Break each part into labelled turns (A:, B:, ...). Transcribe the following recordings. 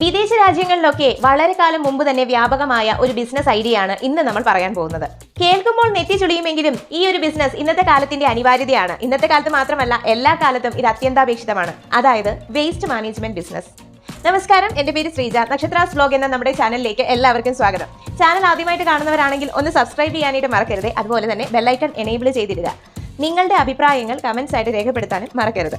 A: വിദേശ രാജ്യങ്ങളിലൊക്കെ വളരെ കാലം മുമ്പ് തന്നെ വ്യാപകമായ ഒരു ബിസിനസ് ഐഡിയ ആണ് ഇന്ന് നമ്മൾ പറയാൻ പോകുന്നത്. കേൾക്കുമ്പോൾ നെറ്റി ചുളിയുമെങ്കിലും ഈ ഒരു ബിസിനസ് ഇന്നത്തെ കാലത്തിന്റെ അനിവാര്യതയാണ്. ഇന്നത്തെ കാലത്ത് മാത്രമല്ല എല്ലാ കാലത്തും ഇത് അത്യന്താപേക്ഷിതമാണ്. അതായത് വേസ്റ്റ് മാനേജ്മെന്റ് ബിസിനസ് നമസ്കാരം എന്റെ പേര് ശ്രീജ. നക്ഷത്ര ബ്ലോഗ് എന്ന നമ്മുടെ ചാനലിലേക്ക് എല്ലാവർക്കും സ്വാഗതം. ചാനൽ ആദ്യമായിട്ട് കാണുന്നവരാണെങ്കിൽ ഒന്ന് സബ്സ്ക്രൈബ് ചെയ്യാനായിട്ട് മറക്കരുത്. അതുപോലെ തന്നെ ബെല്ലൈക്കൺ എനേബിൾ ചെയ്തിടുക. നിങ്ങളുടെ അഭിപ്രായങ്ങൾ കമന്റ്സ് ആയിട്ട് രേഖപ്പെടുത്താനും മറക്കരുത്.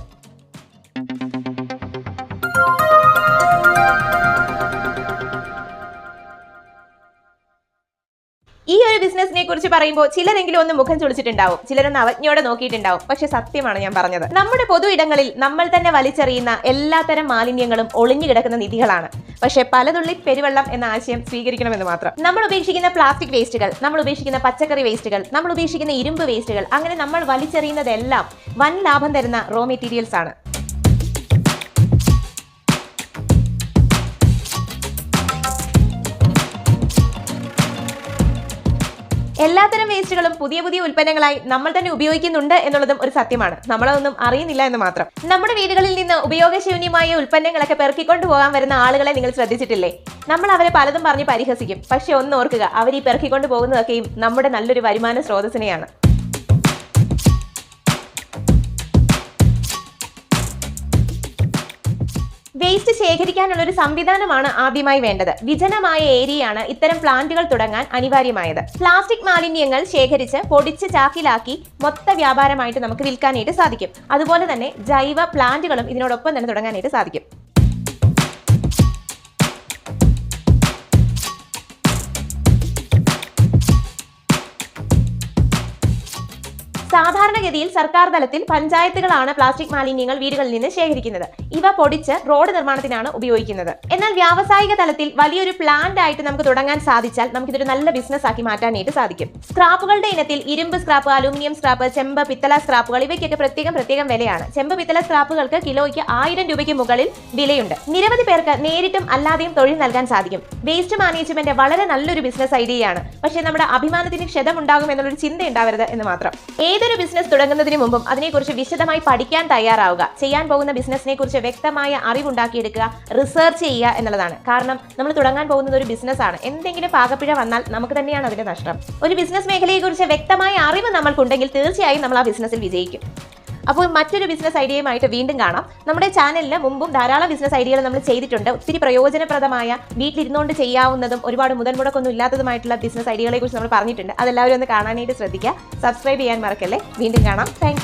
A: ഈ ഒരു ബിസിനസിനെ കുറിച്ച് പറയുമ്പോൾ ചിലരെങ്കിലും ഒന്ന് മുഖം ചുളിച്ചിട്ടുണ്ടാവും. ചിലരൊന്ന് അവജ്ഞയോടെ നോക്കിയിട്ടുണ്ടാവും. പക്ഷെ സത്യമാണ് ഞാൻ പറഞ്ഞത്. നമ്മുടെ പൊതു ഇടങ്ങളിൽ നമ്മൾ തന്നെ വലിച്ചെറിയുന്ന എല്ലാത്തരം മാലിന്യങ്ങളും ഒളിഞ്ഞു കിടക്കുന്ന നിധികളാണ്. പക്ഷെ പലതുള്ളി പെരുവെള്ളം എന്ന ആശയം സ്വീകരിക്കണമെന്ന് മാത്രം. നമ്മൾ ഉപേക്ഷിക്കുന്ന പ്ലാസ്റ്റിക് വേസ്റ്റുകൾ നമ്മൾ ഉപേക്ഷിക്കുന്ന പച്ചക്കറി വേസ്റ്റുകൾ നമ്മൾ ഉപേക്ഷിക്കുന്ന ഇരുമ്പ് വേസ്റ്റുകൾ അങ്ങനെ നമ്മൾ വലിച്ചെറിയുന്നതെല്ലാം വൻ ലാഭം തരുന്ന റോ മെറ്റീരിയൽസ് ആണ്. എല്ലാത്തരം വേസ്റ്റുകളും പുതിയ പുതിയ ഉൽപ്പന്നങ്ങളായി നമ്മൾ തന്നെ ഉപയോഗിക്കുന്നുണ്ട് എന്നുള്ളതും ഒരു സത്യമാണ്. നമ്മളതൊന്നും അറിയുന്നില്ല എന്ന് മാത്രം. നമ്മുടെ വീടുകളിൽ നിന്ന് ഉപയോഗശൂന്യമായ ഉൽപ്പന്നങ്ങളൊക്കെ പെറുക്കിക്കൊണ്ട് പോകാൻ വരുന്ന ആളുകളെ നിങ്ങൾ ശ്രദ്ധിച്ചിട്ടില്ലേ? നമ്മൾ അവരെ പലതും പറഞ്ഞ് പരിഹസിക്കും. പക്ഷെ ഒന്ന് ഓർക്കുക അവർ ഈ പെറുക്കിക്കൊണ്ട് പോകുന്നതൊക്കെയും നമ്മുടെ നല്ലൊരു വരുമാന സ്രോതസ്സിനെയാണ്. വേസ്റ്റ് ശേഖരിക്കാനുള്ള ഒരു സംവിധാനമാണ് ആദ്യമായി വേണ്ടത്. വിജനമായ ഏരിയയാണ് ഇത്തരം പ്ലാന്റുകൾ തുടങ്ങാൻ അനിവാര്യമായത്. പ്ലാസ്റ്റിക് മാലിന്യങ്ങൾ ശേഖരിച്ച് പൊടിച്ച് ചാക്കിലാക്കി മൊത്ത വ്യാപാരമായിട്ട് നമുക്ക് വിൽക്കാനായിട്ട് സാധിക്കും. അതുപോലെ തന്നെ ജൈവ പ്ലാന്റുകളും ഇതിനോടൊപ്പം തന്നെ തുടങ്ങാനായിട്ട് സാധിക്കും. സാധാരണഗതിയിൽ സർക്കാർ തലത്തിൽ പഞ്ചായത്തുകളാണ് പ്ലാസ്റ്റിക് മാലിന്യങ്ങൾ വീടുകളിൽ നിന്ന് ശേഖരിക്കുന്നത്. ഇവ പൊടിച്ച് റോഡ് നിർമ്മാണത്തിനാണ് ഉപയോഗിക്കുന്നത്. എന്നാൽ വ്യാവസായിക തലത്തിൽ വലിയൊരു പ്ലാന്റ് ആയിട്ട് നമുക്ക് തുടങ്ങാൻ സാധിച്ചാൽ നമുക്കിതൊരു നല്ല ബിസിനസ് ആക്കി മാറ്റാനായിട്ട് സാധിക്കും. സ്ക്രാപ്പുകളുടെ ഇനത്തിൽ ഇരുമ്പ് സ്ക്രാപ്പ് അലൂമിനിയം സ്ക്രാപ്പ് ചെമ്പ് പിത്തള സ്ക്രാപ്പുകൾ ഇവയ്ക്കൊക്കെ പ്രത്യേകം പ്രത്യേകം വിലയാണ്. ചെമ്പ് പിത്തള സ്ക്രാപ്പുകൾക്ക് കിലോയ്ക്ക് ആയിരം രൂപയ്ക്ക് മുകളിൽ വിലയുണ്ട്. നിരവധി പേർക്ക് നേരിട്ടും അല്ലാതെയും തൊഴിൽ നൽകാൻ സാധിക്കും. വേസ്റ്റ് മാനേജ്മെന്റ് വളരെ നല്ലൊരു ബിസിനസ് ഐഡിയയാണ് പക്ഷേ നമ്മുടെ അഭിമാനത്തിന് ക്ഷതമുണ്ടാകും എന്നുള്ളൊരു ചിന്ത ഉണ്ടാവരുത് എന്ന് മാത്രം. ഏതൊരു ബിസിനസ് തുടങ്ങുന്നതിന് മുമ്പും അതിനെക്കുറിച്ച് വിശദമായി പഠിക്കാൻ തയ്യാറാവുക. ചെയ്യാൻ പോകുന്ന ബിസിനസ്സിനെ കുറിച്ച് വ്യക്തമായ അറിവുണ്ടാക്കിയെടുക്കുക റിസർച്ച് ചെയ്യുക എന്നുള്ളതാണ്. കാരണം നമ്മൾ തുടങ്ങാൻ പോകുന്നത് ഒരു ബിസിനസ്സാണ്. എന്തെങ്കിലും പാകപ്പിഴ വന്നാൽ നമുക്ക് തന്നെയാണ് അതിന്റെ നഷ്ടം. ഒരു ബിസിനസ് മേഖലയെക്കുറിച്ച് വ്യക്തമായ അറിവ് നമ്മൾക്കുണ്ടെങ്കിൽ തീർച്ചയായും നമ്മൾ ആ ബിസിനസ്സിൽ വിജയിക്കും. അപ്പോൾ മറ്റൊരു ബിസിനസ് ഐഡിയയുമായിട്ട് വീണ്ടും കാണാം. നമ്മുടെ ചാനലിന് മുമ്പും ധാരാളം ബിസിനസ് ഐഡിയകൾ നമ്മൾ ചെയ്തിട്ടുണ്ട്. ഒത്തിരി പ്രയോജനപ്രദമായ വീട്ടിലിരുന്നുകൊണ്ട് ചെയ്യാവുന്നതും ഒരുപാട് മുതൽ മുടക്കൊന്നും ഇല്ലാത്തതുമായിട്ടുള്ള ബിസിനസ് ഐഡിയകളെ കുറിച്ച് നമ്മൾ പറഞ്ഞിട്ടുണ്ട്. അതെല്ലാവരും ഒന്ന് കാണാനായിട്ട് ശ്രദ്ധിക്കുക. സബ്സ്ക്രൈബ് ചെയ്യാൻ മറക്കല്ലേ? വീണ്ടും കാണാം. താങ്ക്